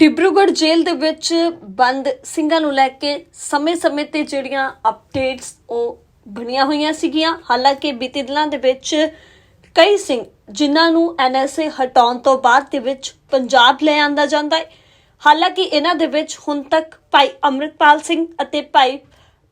ਡਿਬਰੂਗੜ੍ਹ ਜੇਲ੍ਹ ਦੇ ਵਿੱਚ ਬੰਦ ਸਿੰਘਾਂ ਨੂੰ ਲੈ ਕੇ ਸਮੇਂ-ਸਮੇਂ ਤੇ ਜਿਹੜੀਆਂ ਅਪਡੇਟਸ ਉਹ ਬਣੀਆਂ ਹੋਈਆਂ ਸੀਗੀਆਂ। ਹਾਲਾਂਕਿ ਬੀਤੇ ਦਿਨਾਂ ਦੇ ਵਿੱਚ ਕਈ ਸਿੰਘ ਜਿਨ੍ਹਾਂ ਨੂੰ ਐਨਐਸਏ ਹਟਾਉਣ ਤੋਂ ਬਾਅਦ ਦੇ ਵਿੱਚ ਪੰਜਾਬ ਲੈ ਆਂਦਾ ਜਾਂਦਾ ਹੈ ਹਾਲਾਂਕਿ ਇਹਨਾਂ ਦੇ ਵਿੱਚ ਹੁਣ ਤੱਕ ਭਾਈ ਅੰਮ੍ਰਿਤਪਾਲ ਸਿੰਘ ਅਤੇ ਭਾਈ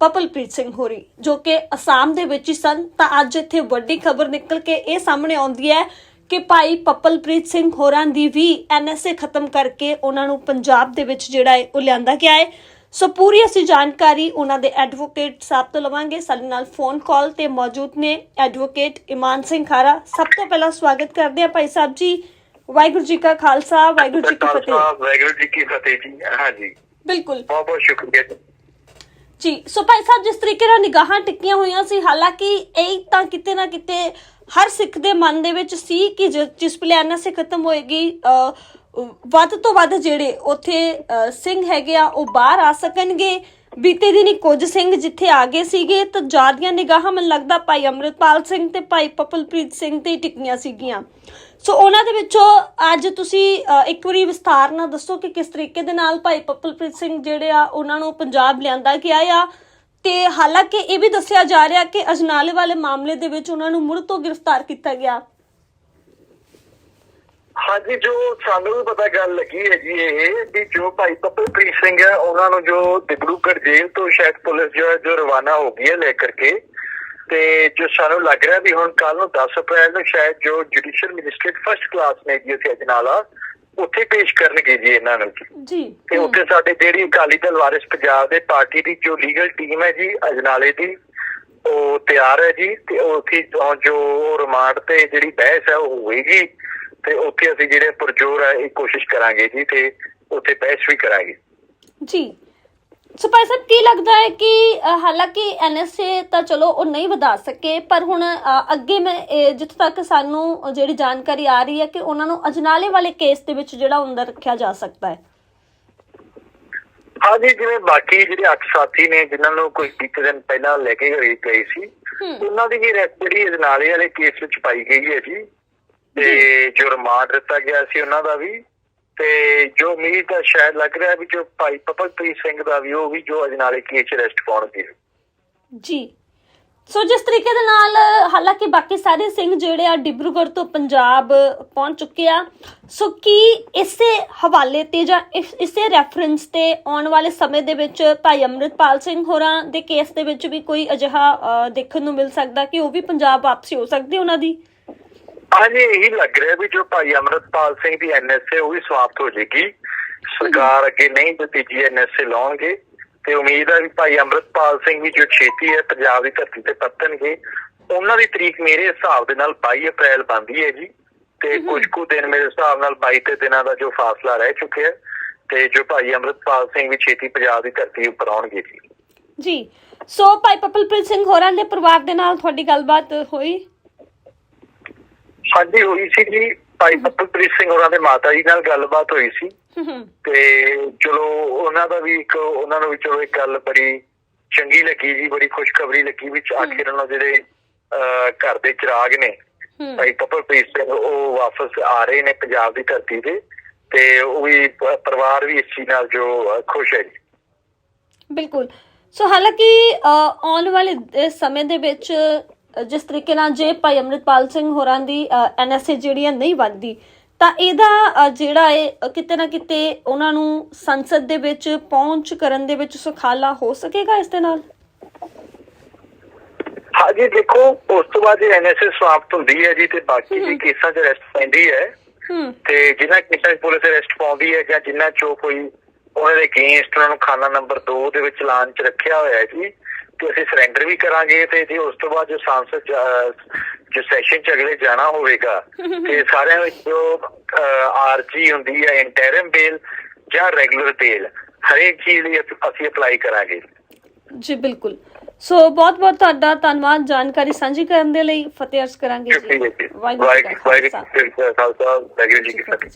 ਪਪਲਪ੍ਰੀਤ ਸਿੰਘ ਹੋਰੀ, ਜੋ ਕਿ ਅਸਾਮ ਦੇ ਵਿੱਚ ਹੀ ਸਨ, ਤਾਂ ਅੱਜ ਇੱਥੇ ਵੱਡੀ ਖਬਰ ਨਿਕਲ ਕੇ ਇਹ ਸਾਹਮਣੇ ਆਉਂਦੀ ਹੈ ਕਿ ਭਾਈ ਪਪਲਪ੍ਰੀਤ ਸਿੰਘ ਹੋਰਾਂ ਦੀ ਵੀ ਐਨਐਸਏ ਖਤਮ ਕਰਕੇ ਉਹਨਾਂ ਨੂੰ ਪੰਜਾਬ ਦੇ ਵਿੱਚ ਜਿਹੜਾ ਹੈ ਉਹ ਲਿਆਂਦਾ ਗਿਆ ਹੈ। ਸੋ ਪੂਰੀ ਅਸੀਂ ਜਾਣਕਾਰੀ ਉਹਨਾਂ ਦੇ ਐਡਵੋਕੇਟ ਸਾਹਿਬ ਤੋਂ ਲਵਾਂਗੇ। ਸਾਡੇ ਨਾਲ ਫੋਨ ਕਾਲ ਤੇ ਮੌਜੂਦ ਨੇ ਐਡਵੋਕੇਟ ਇਮਾਨ ਸਿੰਘ ਖਾਰਾ। ਸਭ ਤੋਂ ਪਹਿਲਾਂ ਸਵਾਗਤ ਕਰਦੇ ਹਾਂ ਭਾਈ ਸਾਹਿਬ ਜੀ। ਵਾਹਿਗੁਰੂ ਜੀ ਕਾ ਖਾਲਸਾ ਵਾਹਿਗੁਰੂ ਜੀ ਕੀ ਫਤਿਹ। ਵਾਹਿਗੁਰੂ ਜੀ ਕੀ ਫਤਿਹ ਜੀ। ਹਾਂਜੀ। ਬਿਲਕੁਲ। ਬਹੁਤ ਬਹੁਤ ਸ਼ੁਕਰੀਆ ਜੀ ਸੋ ਭਾਈ ਸਾਹਿਬ ਜਿਸ ਤਰੀਕੇ ਨਾਲ ਨਿਗਾਹਾਂ ਟਿੱਕੀਆਂ ਹੋਈਆਂ ਸੀ ਹਾਲਾਂਕਿ ਇਹ ਤਾਂ ਕਿਤੇ ਨਾ ਕਿਤੇ ਹਰ ਸਿੱਖ ਦੇ ਮਨ ਦੇ ਵਿੱਚ ਸੀ ਕਿ ਜ- ਜਿਸ ਵੇਲੇ ਐਨਐਸਏ ਖਤਮ ਹੋਏਗੀ ਅ, ਵੱਧ ਤੋਂ ਵੱਧ ਜਿਹੜੇ ਉੱਥੇ ਸਿੰਘ ਹੈਗੇ ਆ ਉਹ ਬਾਹਰ ਆ ਸਕਣਗੇ। ਬੀਤੇ ਦਿਨੀ ਕੁਝ ਸਿੰਘ ਜਿੱਥੇ ਆ ਗਏ ਸੀਗੇ ਤਾਂ ਜ਼ਿਆਦੀਆਂ ਨਿਗਾਹਾਂ ਮੈਨੂੰ ਲੱਗਦਾ ਭਾਈ ਅੰਮ੍ਰਿਤਪਾਲ ਸਿੰਘ ਤੇ ਭਾਈ ਪਪਲਪ੍ਰੀਤ ਸਿੰਘ ਤੇ ਹੀ ਟਿਕੀਆਂ ਸੀਗੀਆਂ। ਸੋ ਉਹਨਾਂ ਦੇ ਵਿੱਚੋਂ ਅੱਜ ਤੁਸੀਂ ਇੱਕ ਵਾਰੀ ਵਿਸਥਾਰ ਨਾਲ ਦੱਸੋ ਕਿ ਕਿਸ ਤਰੀਕੇ ਦੇ ਨਾਲ ਭਾਈ ਪਪਲਪ੍ਰੀਤ ਸਿੰਘ ਜਿਹੜੇ ਆ, ਉਹਨਾਂ ਨੂੰ ਪੰਜਾਬ ਲਿਆਂਦਾ ਗਿਆ ਆ। ਤੇ ਹਾਲਾਂਕਿ ਇਹ ਵੀ ਦੱਸਿਆ ਜਾ ਰਿਹਾ ਕਿ ਅਜਨਾਲੇ ਵਾਲੇ ਮਾਮਲੇ ਦੇ ਵਿੱਚ ਉਹਨਾਂ ਨੂੰ ਮੁੜ ਤੋਂ ਗ੍ਰਿਫਤਾਰ ਕੀਤਾ ਗਿਆ। ਹਾਂਜੀ ਜੋ ਸਾਨੂੰ ਵੀ ਪਤਾ ਗੱਲ ਲੱਗੀ ਹੈ ਜੀ ਇਹ ਵੀ ਜੋ ਭਾਈ ਪਪਲਪ੍ਰੀਤ ਸਿੰਘ ਹੈ ਉਹਨਾਂ ਨੂੰ ਜੋ ਡਿਬਰੂਗੜ੍ਹ ਜੇਲ੍ਹ ਤੋਂ ਸ਼ਾਇਦ ਪੁਲਿਸ ਜੋ ਹੈ ਜੋ ਰਵਾਨਾ ਹੋ ਗਈ ਹੈ ਲੈ ਕਰਕੇ ਤੇ ਜੋ ਸਾਨੂੰ ਲੱਗ ਰਿਹਾ ਵੀ ਹੁਣ ਕੱਲ ਨੂੰ 10 ਅਪ੍ਰੈਲ ਨੂੰ ਸ਼ਾਇਦ ਜੋ ਜੁਡੀਸ਼ੀਅਲ ਮੈਜਿਸਟ੍ਰੇਟ ਫਰਸਟ ਕਲਾਸ ਨੇ ਜੀ ਉੱਥੇ ਅਜਨਾਲਾ ਉੱਥੇ ਪੇਸ਼ ਕਰਨਗੇ ਜੀ ਇਹਨਾਂ ਨੂੰ। ਜੀ। ਤੇ ਉੱਥੇ ਸਾਡੇ ਜਿਹੜੀ ਅਕਾਲੀ ਦਲ ਵਾਰਿਸ ਪੰਜਾਬ ਦੇ ਪਾਰਟੀ ਦੀ ਜੋ ਲੀਗਲ ਟੀਮ ਹੈ ਜੀ ਅਜਨਾਲੇ ਦੀ ਉਹ ਤਿਆਰ ਹੈ ਜੀ ਤੇ ਉੱਥੇ ਜੋ ਰਿਮਾਂਡ ਤੇ ਜਿਹੜੀ ਬਹਿਸ ਹੈ ਉਹ ਹੋਏਗੀ। ਤੇ ਉੱਥੇ ਅਸੀਂ ਜਿਹੜੇ ਪੁਰਜੋਰ ਹੈ ਇਹ ਕੋਸ਼ਿਸ਼ ਕਰਾਂਗੇ ਜੀ ਤੇ ਉੱਥੇ ਬਹਿਸ ਵੀ ਕਰਾਂਗੇ। ਜੀ। ਸੋ ਭਾਈ ਸਾਹਿਬ ਕੀ ਲੱਗਦਾ ਹੈ ਕਿ ਹਾਲਾਂਕਿ ਐਨਐਸਏ ਤਾਂ ਚਲੋ ਉਹ ਨਹੀਂ ਵਧਾ ਸਕੇ ਪਰ ਹੁਣ ਅੱਗੇ ਮੈਂ ਜਿੱਥੇ ਤੱਕ ਸਾਨੂੰ ਜਿਹੜੀ ਜਾਣਕਾਰੀ ਆ ਰਹੀ ਹੈ ਕਿ ਉਹਨਾਂ ਨੂੰ ਅਜਨਾਲੇ ਵਾਲੇ ਕੇਸ ਦੇ ਵਿੱਚ ਜਿਹੜਾ ਅੰਦਰ ਰੱਖਿਆ ਜਾ ਸਕਦਾ ਹੈ। ਹਾਂਜੀ ਜਿਵੇਂ ਬਾਕੀ ਜਿਹੜੇ ਅੱਠ ਸਾਥੀ ਨੇ ਜਿਨ੍ਹਾਂ ਨੂੰ ਕੋਈ ਇੱਕ ਦਿਨ ਪਹਿਲਾਂ ਲੈ ਕੇ ਗਏ ਸੀ ਉਹਨਾਂ ਦੀ ਵੀ arrest ਜਿਹੜੀ ਅਜਨਾਲੇ ਵਾਲੇ ਕੇਸ ਵਿੱਚ ਪਾਈ ਗਈ ਹੈ ਜੀ। ਤੇ ਜੋ। ਰਿਮਾਂਡ ਦਿੱਤਾ ਗਿਆ ਸੀ ਉਹਨਾਂ ਦਾ ਵੀ ਤੇ ਜੋ ਉਮੀਦ ਤਾਂ ਸ਼ਾਇਦ ਲੱਗ ਰਿਹਾ ਵੀ ਜੋ ਭਾਈ ਪਪਲਪ੍ਰੀਤ ਸਿੰਘ ਦਾ ਵੀ ਉਹ ਵੀ ਜੋ ਅਜਨਾਲੇ ਕੇਸ ਅਰੈਸਟ ਪਾਉਣਗੇ। ਜੀ। ਸੋ ਜਿਸ ਤਰੀਕੇ ਦੇ ਨਾਲ ਹਾਲਾਂਕਿ ਬਾਕੀ ਸਾਰੇ ਸਿੰਘ ਜਿਹੜੇ ਆ ਡਿਬਰੂਗੜ੍ਹ ਤੋਂ ਪੰਜਾਬ ਪਹੁੰਚ ਚੁੱਕੇ ਆ ਸੋ ਕੀ ਇਸੇ ਹਵਾਲੇ ਤੇ ਜਾਂ ਇਸ- ਰੈਫਰੈਂਸ ਤੇ ਆਉਣ ਵਾਲੇ ਸਮੇਂ ਦੇ ਵਿੱਚ ਭਾਈ ਅੰਮ੍ਰਿਤਪਾਲ ਸਿੰਘ ਹੋਰਾਂ ਦੇ ਕੇਸ ਦੇ ਵਿੱਚ ਵੀ ਕੋਈ ਅਜਿਹਾ ਦੇਖਣ ਨੂੰ ਮਿਲ ਸਕਦਾ ਕਿ ਉਹ ਵੀ ਪੰਜਾਬ ਵਾਪਸੀ ਹੋ ਸਕਦੀ ਉਹਨਾਂ ਦੀ? ਹਾਂਜੀ ਇਹੀ ਲੱਗ ਰਿਹਾ ਵੀ ਜੋ ਭਾਈ ਅਮਰਤਪਾਲ ਸਿੰਘ ਦੀ ਐਨਐਸਏ ਉਹ ਵੀ ਸਮਾਪਤ ਹੋ ਜਾਏਗੀ। ਸਰਕਾਰ ਅੱਗੇ ਨਹੀਂ ਨਤੀਜੇ ਐਨਐਸਏ ਲਾਉਣਗੇ। ਤੇ ਉਮੀਦ ਹੈ ਵੀ ਭਾਈ ਅਮਰਤਪਾਲ ਸਿੰਘ ਵੀ ਜੋ ਛੇਤੀ ਹੈ ਪੰਜਾਬ ਦੀ ਧਰਤੀ ਤੇ ਪਰਤਣਗੇ। ਉਹਨਾਂ ਦੀ ਤਰੀਕ ਮੇਰੇ ਹਿਸਾਬ ਦੇ ਨਾਲ 22 ਅਪ੍ਰੈਲ ਬੰਦੀ ਹੈ ਜੀ। ਤੇ ਕੁਝ ਕੁ ਦਿਨ ਮੇਰੇ ਹਿਸਾਬ ਨਾਲ 22 ਤੇ ਦਿਨਾਂ ਦਾ ਜੋ ਫਾਸਲਾ ਰਹਿ ਚੁੱਕਿਆ ਤੇ ਜੋ ਭਾਈ ਅਮਰਤਪਾਲ ਸਿੰਘ ਵੀ ਛੇਤੀ ਪੰਜਾਬ ਦੀ ਧਰਤੀ ਉੱਪਰ ਆਉਣਗੇ ਜੀ। ਜੀ। ਸੋ ਭਾਈ ਪਪਲਪ੍ਰੀਤ ਸਿੰਘ ਹੋਰਾਂ ਦੇ ਪਰਿਵਾਰ ਦੇ ਨਾਲ ਤੁਹਾਡੀ ਗੱਲਬਾਤ ਹੋਈ। ਹਾਂਜੀ ਹੋਈ ਸੀ ਜੀ ਭਾਈ ਪੱਪਲਪ੍ਰੀਤ ਸਿੰਘ ਹੋਰਾਂ ਦੇ ਮਾਤਾ ਜੀ ਨਾਲ ਗੱਲਬਾਤ ਹੋਈ ਸੀ। ਤੇ ਚਲੋ ਉਹਨਾਂ ਦਾ ਵੀ ਇੱਕ ਉਹਨਾਂ ਨੂੰ ਵੀ ਚਲੋ ਇੱਕ ਗੱਲ ਬੜੀ ਚੰਗੀ ਲੱਗੀ ਜੀ, ਬੜੀ ਖੁਸ਼ਖਬਰੀ ਲੱਗੀ ਵੀ ਆਖਿਰ ਉਹਨਾਂ ਜਿਹੜੇ ਘਰ ਦੇ ਚਿਰਾਗ ਨੇ, ਭਾਈ ਪਪਲਪ੍ਰੀਤ ਸਿੰਘ, ਉਹ ਵਾਪਸ ਆ ਰਹੇ ਨੇ ਪੰਜਾਬ ਦੀ ਧਰਤੀ ਤੇ ਤੇ ਉਹ ਵੀ ਪਰਿਵਾਰ ਵੀ ਇਸ ਚੀਜ਼ ਨਾਲ ਜੋ ਖੁਸ਼ ਹੈ ਜੀ। ਬਿਲਕੁਲ। ਸੋ ਹਾਲਾਂਕਿ ਆਉਣ ਵਾਲੇ ਦੇ ਸਮੇਂ ਦੇ ਵਿੱਚ ਜਿਸ ਤਰੀਕੇ ਨਾਲ ਜੇ ਭਾਈ ਅੰਮ੍ਰਿਤਪਾਲ ਸਿੰਘ ਹੋਰਾਂ ਦੀ ਐਨਐਸਏ ਜਿਹੜੀ ਹੈ ਨਹੀਂ ਵੱਧਦੀ ਤਾਂ ਇਹਦਾ ਜਿਹੜਾ ਹੈ ਕਿਤੇ ਨਾ ਕਿਤੇ ਉਹਨਾਂ ਨੂੰ ਸੰਸਦ ਦੇ ਵਿੱਚ ਪਹੁੰਚ ਕਰਨ ਦੇ ਵਿੱਚ ਸੁਖਾਲਾ ਹੋ ਸਕੇਗਾ ਇਸ ਦੇ ਨਾਲ? ਹਾਂਜੀ ਦੇਖੋ ਉਸ ਤੋਂ ਬਾਅਦ ਜੇ ਐਨਐਸਏ ਸਮਾਪਤ ਹੁੰਦੀ ਹੈ ਜੀ ਤੇ ਬਾਕੀ ਦੇ ਕੇਸਾਂ 'ਚ ਅਰੈਸਟ ਪੈਂਦੀ ਹੈ। ਹੂੰ। ਤੇ ਜਿਨ੍ਹਾਂ ਕੇਸਾਂ 'ਚ ਪੁਲਿਸ ਅਰੈਸਟ ਪਾਉਂਦੀ ਹੈ ਜਾਂ ਜਿਨ੍ਹਾਂ 'ਚੋਂ ਕੋਈ ਉਹਨਾਂ ਦੇ ਅਗੇਂਸਟ ਉਹਨਾਂ ਨੂੰ ਖਾਨਾ ਨੰਬਰ 2 ਦੇ ਵਿੱਚ ਚਲਾਨ 'ਚ ਰੱਖਿਆ ਹੋਇਆ ਹੈ ਜੀ ਤੇ ਅਸੀਂ ਸਰੈਂਡਰ ਵੀ ਕਰਾਂਗੇ ਤੇ ਜੇ ਉਸ ਤੋਂ ਬਾਅਦ ਜੋ ਸੰਸਦ ਜੋ ਸੈਸ਼ਨ 'ਚ ਅਗਲੇ ਜਾਣਾ ਹੋਵੇਗਾ ਤੇ ਸਾਰਿਆਂ ਵਿੱਚ ਜੋ ਆਰਜੀ ਹੁੰਦੀ ਹੈ ਇੰਟਰਮ ਬੇਲ ਜਾਂ ਰੈਗੂਲਰ ਬੇਲ ਹਰੇਕ ਚੀਜ਼ ਲਈ ਅਸ- ਅਪਲਾਈ ਕਰਾਂਗੇ। ਜੀ ਬਿਲਕੁਲ। ਸੋ ਬਹੁਤ ਬਹੁਤ ਤੁਹਾਡਾ ਧੰਨਵਾਦ ਜਾਣਕਾਰੀ ਸਾਂਝੀ ਕਰਨ ਦੇ ਲਈ। ਫਤਿਹ ਅਰਜ਼ ਕਰਾਂਗੇ ਜੀ। ਕਾ ਕਾ ਵਾਹਿਗੁਰੂ ਜੀ ਕੀ ਫਤਿਹ।